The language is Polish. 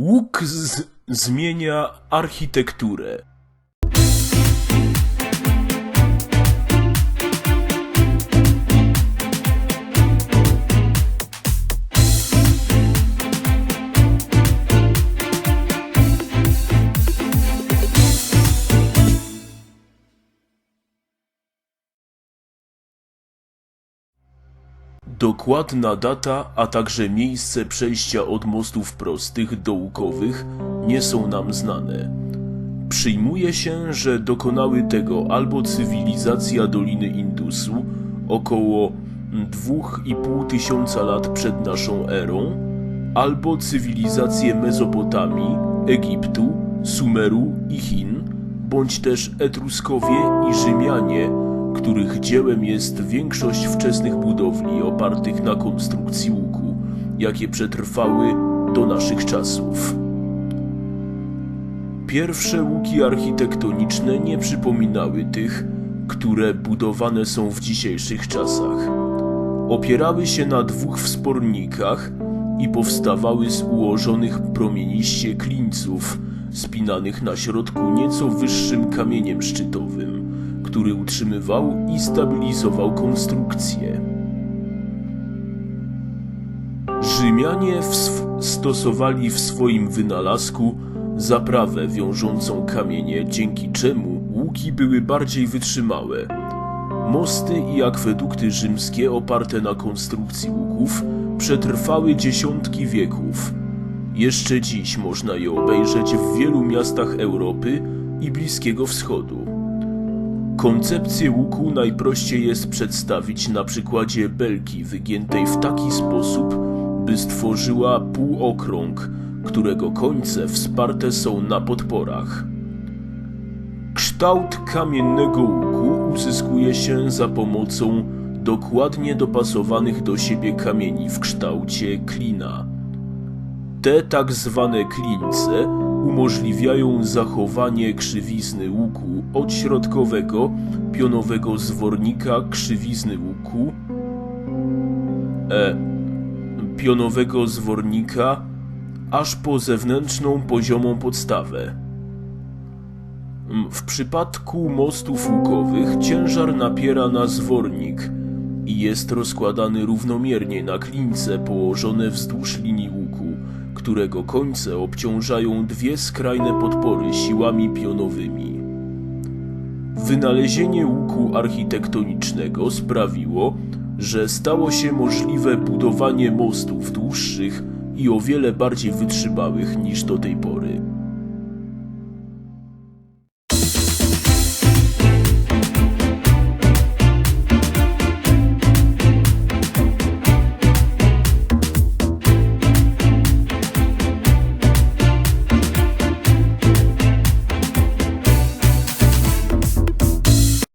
Łuk zmienia architekturę. Dokładna data, a także miejsce przejścia od mostów prostych do łukowych nie są nam znane. Przyjmuje się, że dokonały tego albo cywilizacja Doliny Indusu około 2,5 tysiąca lat przed naszą erą, albo cywilizacje Mezopotamii, Egiptu, Sumeru i Chin, bądź też Etruskowie i Rzymianie, których dziełem jest większość wczesnych budowli opartych na konstrukcji łuku, jakie przetrwały do naszych czasów. Pierwsze łuki architektoniczne nie przypominały tych, które budowane są w dzisiejszych czasach. Opierały się na dwóch wspornikach i powstawały z ułożonych promieniście klinców, spinanych na środku nieco wyższym kamieniem szczytowym, który utrzymywał i stabilizował konstrukcję. Rzymianie stosowali w swoim wynalazku zaprawę wiążącą kamienie, dzięki czemu łuki były bardziej wytrzymałe. Mosty i akwedukty rzymskie oparte na konstrukcji łuków przetrwały dziesiątki wieków. Jeszcze dziś można je obejrzeć w wielu miastach Europy i Bliskiego Wschodu. Koncepcję łuku najprościej jest przedstawić na przykładzie belki wygiętej w taki sposób, by stworzyła półokrąg, którego końce wsparte są na podporach. Kształt kamiennego łuku uzyskuje się za pomocą dokładnie dopasowanych do siebie kamieni w kształcie klina. Te tak zwane klince umożliwiają zachowanie krzywizny łuku od środkowego pionowego zwornika krzywizny łuku e, pionowego zwornika aż po zewnętrzną poziomą podstawę. W przypadku mostów łukowych ciężar napiera na zwornik i jest rozkładany równomiernie na klince położone wzdłuż linii łuku, którego końce obciążają dwie skrajne podpory siłami pionowymi. Wynalezienie łuku architektonicznego sprawiło, że stało się możliwe budowanie mostów dłuższych i o wiele bardziej wytrzymałych niż do tej pory.